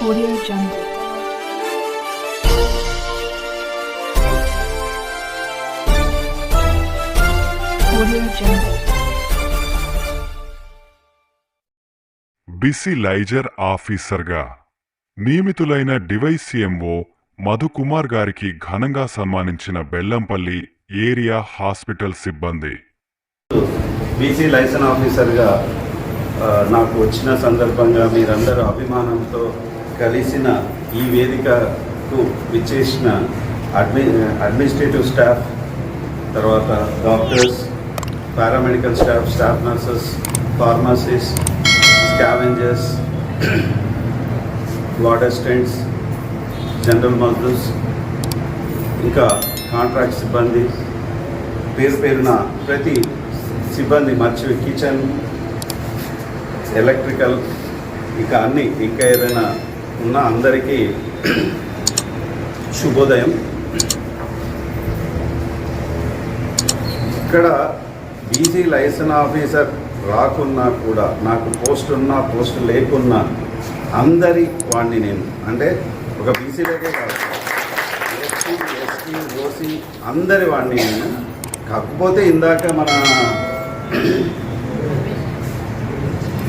Audio Jungle. Audio Jungle. BC liaison ఆఫీసర్గా నియమితులైన DYCMO Madhukumar గారికి ఘనంగా సన్మానించిన బెల్లంపల్లి ఏరియా హాస్పిటల్ సిబ్బంది బీసీ లైసెన్స్ ఆఫీసర్గా నాకు వచ్చిన సందర్భంగా మీరందరూ అభిమానంతో కలిసిన ఈ వేదికకు విచ్చేసిన అడ్మి అడ్మినిస్ట్రేటివ్ స్టాఫ్ తర్వాత doctors paramedical staff staff nurses pharmacist scavengers ward assistants general మజ్దూర్స్ ఇంకా కాంట్రాక్ట్ సిబ్బంది పేరు పేరున ప్రతి సిబ్బంది మర్చి కిచెన్ ఎలక్ట్రికల్ ఇంకా అన్ని ఇంకా ఏదైనా ఉన్న అందరికీ శుభోదయం. ఇక్కడ బీసీ లైసెన్స్ ఆఫీసర్ రాకున్నా కూడా నాకు పోస్ట్ ఉన్నా పోస్ట్ లేకున్నా అందరి వాడిని నేను. అంటే ఒక బీసీలకే కాదు. ఎస్టీ ఎస్టీ ఓసీ అందరి వాడిని నేను. కాకపోతే ఇందాక మన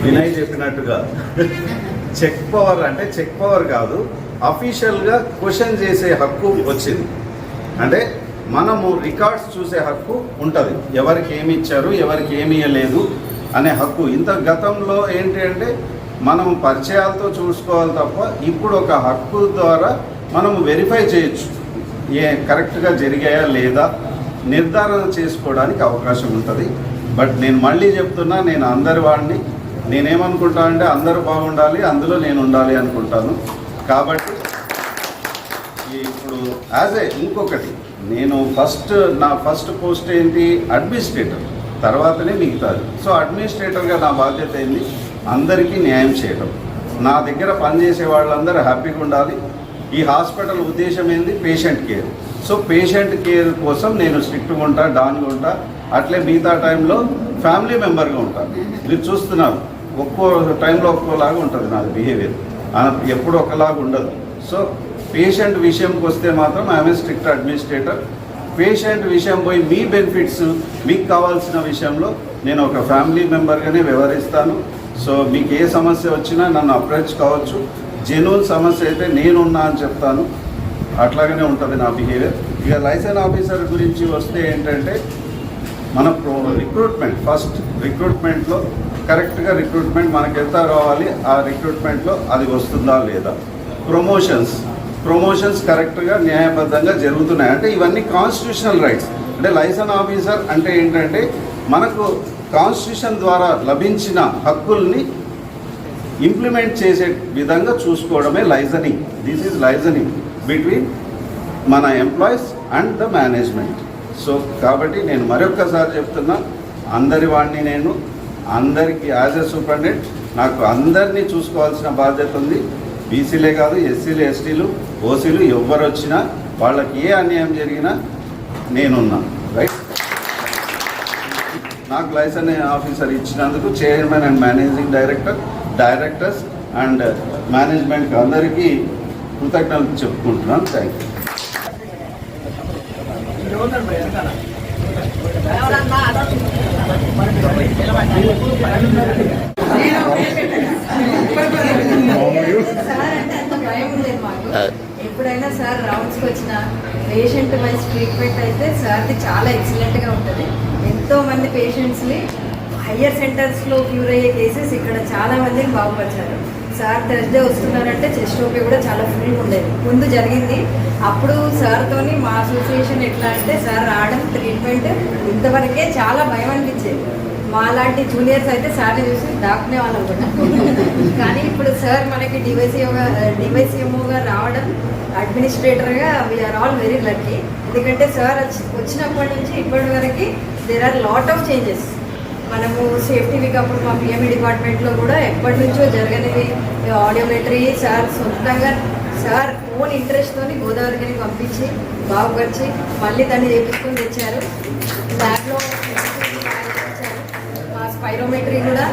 వినయ్ చెప్పినట్టుగా చెక్ పవర్ అంటే చెక్ పవర్ కాదు అఫీషియల్గా క్వశ్చన్ చేసే హక్కు వచ్చింది. అంటే మనము రికార్డ్స్ చూసే హక్కు ఉంటుంది. ఎవరికి ఏమి ఇచ్చారు ఎవరికి ఏమి ఇవ్వలేదు అనే హక్కు. ఇంత గతంలో ఏంటి అంటే మనం పరిచయాలతో చూసుకోవాలి తప్ప ఇప్పుడు ఒక హక్కు ద్వారా మనం వెరిఫై చేయొచ్చు. ఏ కరెక్ట్గా జరిగాయా లేదా నిర్ధారణ చేసుకోవడానికి అవకాశం ఉంటుంది. బట్ నేను మళ్ళీ చెప్తున్నా నేను అందరి వాడిని నేనేమనుకుంటా అంటే అందరూ బాగుండాలి అందులో నేను ఉండాలి అనుకుంటాను. కాబట్టి ఇప్పుడు యాజ్ ఏ ఇంకొకటి నేను ఫస్ట్ నా ఫస్ట్ పోస్ట్ ఏంటి? అడ్మినిస్ట్రేటర్. తర్వాతనే మిగతాది. సో అడ్మినిస్ట్రేటర్గా నా బాధ్యత ఏంది? అందరికీ న్యాయం చేయడం నా దగ్గర పనిచేసే వాళ్ళందరూ హ్యాపీగా ఉండాలి. ఈ హాస్పిటల్ ఉద్దేశం ఏంది? Patient care. So patient care కోసం నేను స్ట్రిక్ట్గా ఉంటా డాన్గా ఉంటా. అట్లే మిగతా టైంలో ఫ్యామిలీ మెంబర్గా ఉంటాను మీరు చూస్తున్నారు. ఒక్కో టైంలో ఒక్కోలాగా ఉంటుంది నాది బిహేవియర్. ఎప్పుడు ఒకలాగా ఉండదు. సో పేషెంట్ విషయంకి వస్తే మాత్రం ఆమె స్ట్రిక్ట్ అడ్మినిస్ట్రేటర్ పేషెంట్ విషయం పోయి మీ బెనిఫిట్స్ మీకు కావాల్సిన విషయంలో నేను ఒక ఫ్యామిలీ మెంబర్గానే వ్యవహరిస్తాను. సో మీకు ఏ సమస్య వచ్చినా నన్ను అప్రోచ్ కావచ్చు. జెన్యున్ సమస్య అయితే నేనున్నా అని చెప్తాను. అట్లాగనే ఉంటుంది నా బిహేవియర్. ఇక లైసెన్స్ ఆఫీసర్ గురించి వస్తే ఏంటంటే మన రిక్రూట్మెంట్ ఫస్ట్ రిక్రూట్మెంట్లో కరెక్ట్గా రిక్రూట్మెంట్ మనకు ఎంత రావాలి ఆ రిక్రూట్మెంట్లో అది వస్తుందా లేదా? ప్రమోషన్స్. ప్రమోషన్స్ కరెక్ట్గా న్యాయబద్ధంగా జరుగుతున్నాయి. అంటే ఇవన్నీ కాన్స్టిట్యూషనల్ రైట్స్ అంటే లైసెన్స్ ఆఫీసర్ అంటే ఏంటంటే మనకు కాన్స్టిట్యూషన్ ద్వారా లభించిన హక్కుల్ని ఇంప్లిమెంట్ చేసే విధంగా చూసుకోవడమే liaisoning this is liaisoning between మన employees and the management so కాబట్టి నేను మరొక్కసారి చెప్తున్నా అందరి వాడిని నేను అందరికీ యాజ్ ఎ సూపరింటెండెంట్ నాకు అందరినీ చూసుకోవాల్సిన బాధ్యత ఉంది. బీసీలే కాదు ఎస్సీలు ఎస్టీలు ఓసీలు ఎవరు వచ్చినా వాళ్ళకి ఏ అన్యాయం జరిగినా నేనున్నా. రైట్ నాకు లైసెన్స్ ఆఫీసర్ ఇచ్చినందుకు chairman and managing director directors and management అందరికీ కృతజ్ఞతలు చెప్పుకుంటున్నాను. థ్యాంక్ యూ సార్ అంటే అంత భయం మాకు ఎప్పుడైనా సార్ రౌండ్స్కి వచ్చిన పేషెంట్ వైజ్ ట్రీట్మెంట్ అయితే సార్ది చాలా ఎక్సలెంట్గా ఉంటుంది. ఎంతో మంది పేషెంట్స్ని హయ్యర్ సెంటర్స్లో క్యూర్ అయ్యే కేసెస్ ఇక్కడ చాలా మందిని బాగుపరిచారు. సార్ థర్స్డే వస్తున్నారంటే చెస్ట్ ఓపీ కూడా చాలా ఫుల్ ఉండేది. ముందు జరిగింది. అప్పుడు సార్తోని మా అసోసియేషన్ ఎట్లా అంటే సార్ రావడం ట్రీట్మెంట్ ఇంతవరకే చాలా భయం అనిపించేది. మా లాంటి జూనియర్స్ అయితే సార్ని చూసి దాక్కునే వాళ్ళం కూడా. కానీ ఇప్పుడు సార్ మనకి డివైసీఓగా డివైసీఎంఓగా రావడం అడ్మినిస్ట్రేటర్గా వీఆర్ ఆల్ వెరీ లక్కీ ఎందుకంటే సార్ వచ్చి వచ్చినప్పటి నుంచి ఇప్పటి వరకు there are lot of changes మనము సేఫ్టీ వీక్ అప్పుడు మా పిఎంఈ డిపార్ట్మెంట్లో కూడా ఎప్పటి నుంచో జరగనివి ఆడియోమెట్రీ సార్ సొంతంగా సార్ ఓన్ ఇంట్రెస్ట్తో గోదావరికి పంపించి బాగుపరిచి మళ్ళీ దాన్ని చేపించుకొని తెచ్చారు. దాంట్లో మా స్పైరోమెట్రీ కూడా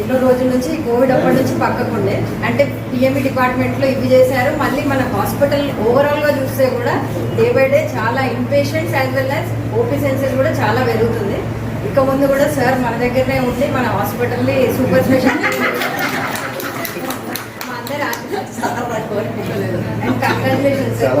ఎన్నో రోజుల నుంచి కోవిడ్ అప్పటి నుంచి పక్కకు ఉండే. అంటే పిఎంఈ డిపార్ట్మెంట్లో ఇవి చేశారు. మళ్ళీ మన హాస్పిటల్ ఓవరాల్గా చూస్తే కూడా డే బై డే చాలా inpatients as well as OP census కూడా చాలా పెరుగుతుంది. ఇక ముందు కూడా సార్ మన దగ్గరనే ఉండి మన హాస్పిటల్ని సూపర్ స్పెషాలిటీ. మా అందరూ కంగ్రాచులేషన్ సార్